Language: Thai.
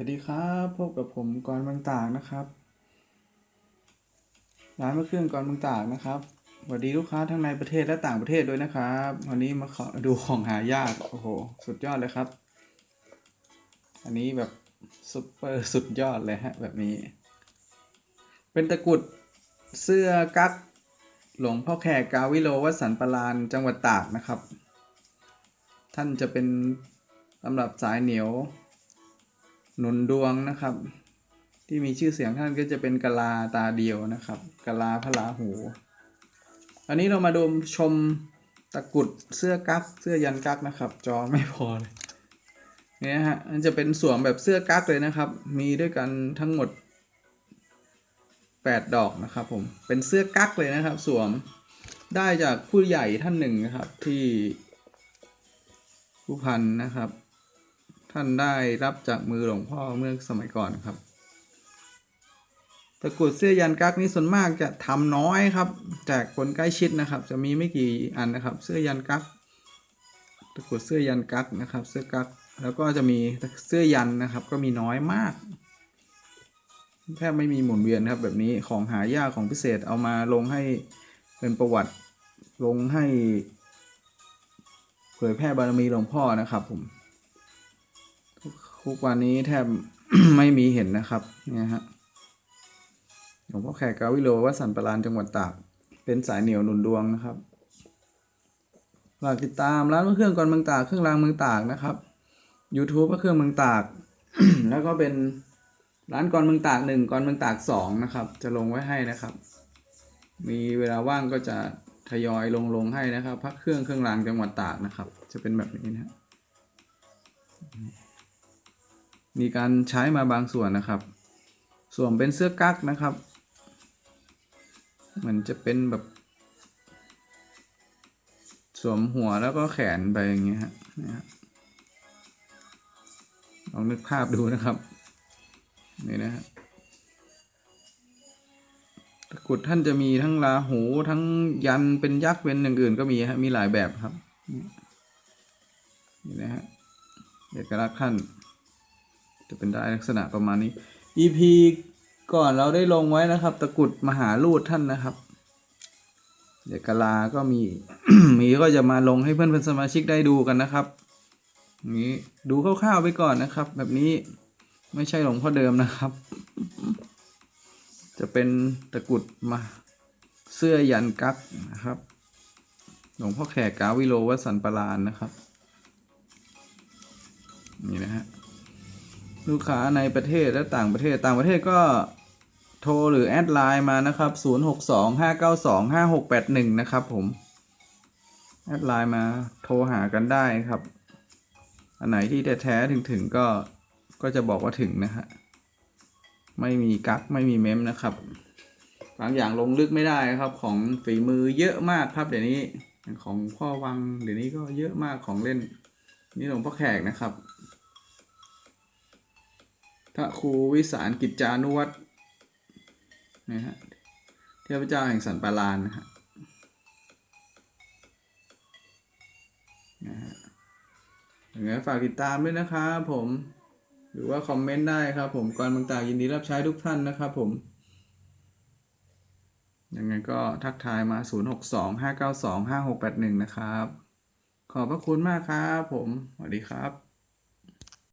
สวัสดีครับพบกับผมกรบางตากนะครับ ร้านมะเครื่องกรบางตากนะครับสวัสดีลูกค้าทั้งในประเทศและต่างประเทศด้วยนะครับ วันนี้มาขอดูของหายากโอ้โหสุดยอดเลยครับ อันนี้แบบซุปเปอร์สุดยอดเลยฮะแบบนี้ เป็นตะกรุดเสื้อกั๊กหลวงพ่อแขกกาวิโลวัสันปรานจังหวัดตากนะครับ ท่านจะเป็นสำหรับสายเหนียว หนุนดวงนะครับ ที่มีชื่อเสียงท่านก็จะเป็นกะลาตาเดียวนะครับกะลาพระลาหู อันนี้เรามาดูชมตะกุดเสื้อกั๊กเสื้อยันกั๊กนะครับ จอไม่พอเลยเนี่ยฮะมันจะเป็นสวมแบบเสื้อกั๊กเลยนะครับ มีด้วยกันทั้งหมด 8 ดอกนะครับผมเป็นเสื้อกั๊กเลยนะครับ สวมได้จากผู้ใหญ่ท่านหนึ่งนะครับที่ผู้พันนะครับ ท่านได้รับจากมือหลวงพ่อเมื่อสมัยก่อนครับ ตะกรุดเสื้อยันกั๊กนี่ส่วนมากจะทำน้อยครับแจกคนใกล้ชิดนะครับ จะมีไม่กี่อันนะครับ เสื้อยันกั๊กตะกรุดเสื้อยันกั๊กนะครับ เสื้อกั๊กแล้วก็จะมีเสื้อยันนะครับ ก็มีน้อยมากแทบไม่มีหมุนเวียนครับแบบนี้ของหายากของพิเศษเอามาลงให้เป็นประวัติลงให้ เผยแพร่บารมีหลวงพ่อนะครับผม ทุกวันนี้แทบไม่มีเห็นนะครับเนี่ยฮะหลวงพ่อแขกกาวิโลวัดสันปรานจังหวัดตาก เป็นสายเหนียวหนุนดวงนะครับฝากติดตามร้านเครื่องกรเมืองตากเครื่องรางเมืองตากนะครับ YouTube ก็เครื่องเมืองตาก แล้วก็เป็นร้านกรเมืองตากหนึ่งกรเมืองตากสองนะครับ จะลงไว้ให้นะครับ มีเวลาว่างก็จะทยอยลงลงให้นะครับพักเครื่องเครื่องรางจังหวัดตากนะครับ จะเป็นแบบนี้นะครับ มีการใช้มาบางส่วนนะครับส่วนเป็นเสื้อกั๊กนะครับเหมือนจะเป็นแบบสวมหัวแล้วก็แขนไปอย่างเงี้ยฮะนี่ฮะลองนึกภาพดูนะครับ นี่นะฮะตะกุดท่านจะมีทั้งราหูทั้งยันเป็นยักษ์เป็นอย่างอื่นก็มีฮะมีหลายแบบครับ นี่นะฮะเอกลักษณ์ท่าน จะเป็นได้ลักษณะประมาณนี้ EP ก่อนเราได้ลงไว้นะครับ ตะกรุดมหาลูดท่านนะครับ เดี๋ยวกลาก็มีมีก็จะมาลงให้เพื่อนเพื่อนสมาชิกได้ดูกันนะครับนี้ดูคร่าวๆไปก่อนนะครับ แบบนี้ไม่ใช่หลวงพ่อเดิมนะครับ จะเป็นตะกรุดมาเสื้อยันกั๊กนะครับ หลวงพ่อแขกกาวิโลวัสันปรานนะครับ นี่นะฮะ ลูกค้าในประเทศและต่างประเทศต่างประเทศก็โทรหรือแอดไลน์มานะครับ 0625925681 นะครับผม แอดไลน์มาโทรหากันได้ครับ อันไหนที่แท้ๆถึงๆก็ก็จะบอกว่าถึงนะฮะ ไม่มีกักไม่มีเมมนะครับ บางอย่างลงลึกไม่ได้ครับ ของฝีมือเยอะมากครับเดี๋ยวนี้ ของพ่อวังเดี๋ยวนี้ก็เยอะมากของเล่น นี่หลวงพ่อแขกนะครับ พระครูวิสารกิจจานุวัตรนะฮะเทพเจ้าแห่งสันปารานนะฮะนะฮะอย่างไรฝากติดตามด้วยนะครับผม หรือว่าคอมเมนต์ได้ครับผมก่อนบางตากยินดีรับใช้ทุกท่านนะครับผมยังไงก็ทักทายมา 0625925681 นะครับ ขอบพระคุณมากครับผม สวัสดีครับ